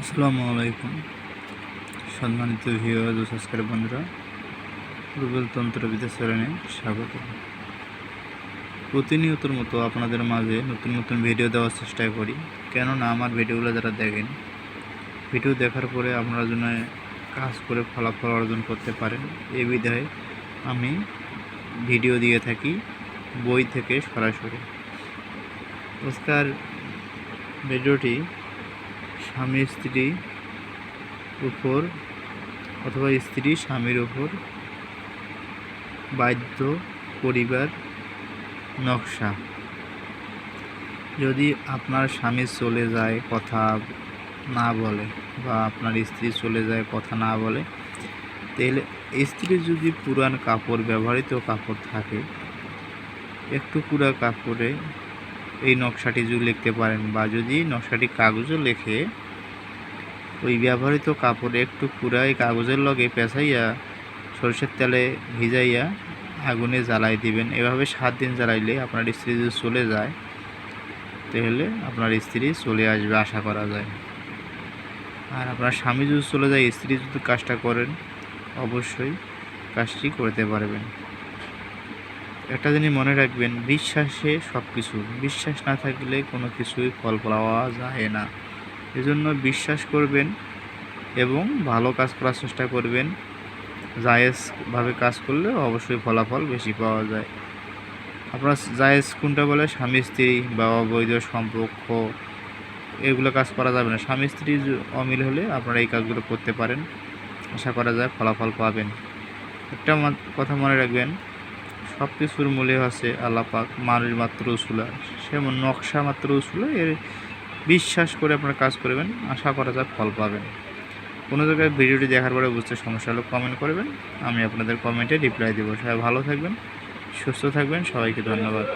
আসসালামু আলাইকুম। সম্মানিত ভিউয়ার ও সাবস্ক্রাইব বন্ধুরা, রুবেল তন্ত্রবিদ্যা চ্যানেলে স্বাগত। প্রতিনিয়তর মতো আপনাদের মাঝে নতুন নতুন ভিডিও দেওয়ার চেষ্টা করি কেননা আমার ভিডিওগুলো যারা দেখেন ভিডিও দেখার পরে আপনারা জন্য কাজ করে ফলাফল অর্জন করতে পারেন। এই বিধায় আমি ভিডিও দিয়ে থাকি, বই থেকে সরাসরি। আজকার ভিডিওটি স্বামী স্ত্রী উপর অথবা স্ত্রী স্বামীর উপর বাধ্য পরিবার নকশা। যদি আপনার স্বামী চলে যায় কথা না বলে বা আপনার স্ত্রী চলে যায় কথা না বলে, তাহলে স্ত্রী যদি পুরান কাপড়, ব্যবহৃত কাপড় থাকে একটু পুরা কাপড়ে এই নকশাটি যদি লিখতে পারেন বা যদি নকশাটি কাগজও লেখে, ওই ব্যবহৃত কাপড়ে একটু পুরাই কাগজের লগে পেঁচাইয়া সরষের তেলে ভিজাইয়া আগুনে জ্বালাই দিবেন। এভাবে সাত দিন জ্বালাইলে আপনার স্ত্রী যদি চলে যায়, তাহলে আপনার স্ত্রী চলে আসবে আশা করা যায়। আর আপনার স্বামী যদি চলে যায়, স্ত্রী যদি কাজটা করেন, অবশ্যই কাজটি করতে পারবেন। একটা জিনিস মনে রাখবেন, বিশ্বাসে সব কিছু বিশ্বাস না থাকলে কোনো কিছুই ফল পাওয়া যায় না। এজন্য বিশ্বাস করবেন এবং ভালো কাজ করার চেষ্টা করবেন। জায়েজভাবে কাজ করলে অবশ্যই ফলাফল বেশি পাওয়া যায়। আপনার জায়েজ কোনটা বলে? স্বামী, স্ত্রী বা অবৈধ সম্পর্ক। এগুলো কাজ করা যাবে না। স্বামী, স্ত্রী অমিল হলে আপনারা এই কাজগুলো করতে পারেন। আশা করা যায় ফলাফল পাবেন। একটা কথা মনে রাখবেন সব কিছুর মূলে আছে আলাপাক মানুষ মাত্র উসুলা সেমন নকশা মাত্র উসুলা এর বিশ্বাস করে আপনারা কাজ করবেন, আশা করা যায় ফল পাবেন। কোনো জায়গায় ভিডিওটি দেখার পরে বুঝতে সমস্যা হলে কমেন্ট করবেন, আমি আপনাদের কমেন্টে রিপ্লাই দেবো। সবাই ভালো থাকবেন, সুস্থ থাকবেন, সবাইকে ধন্যবাদ।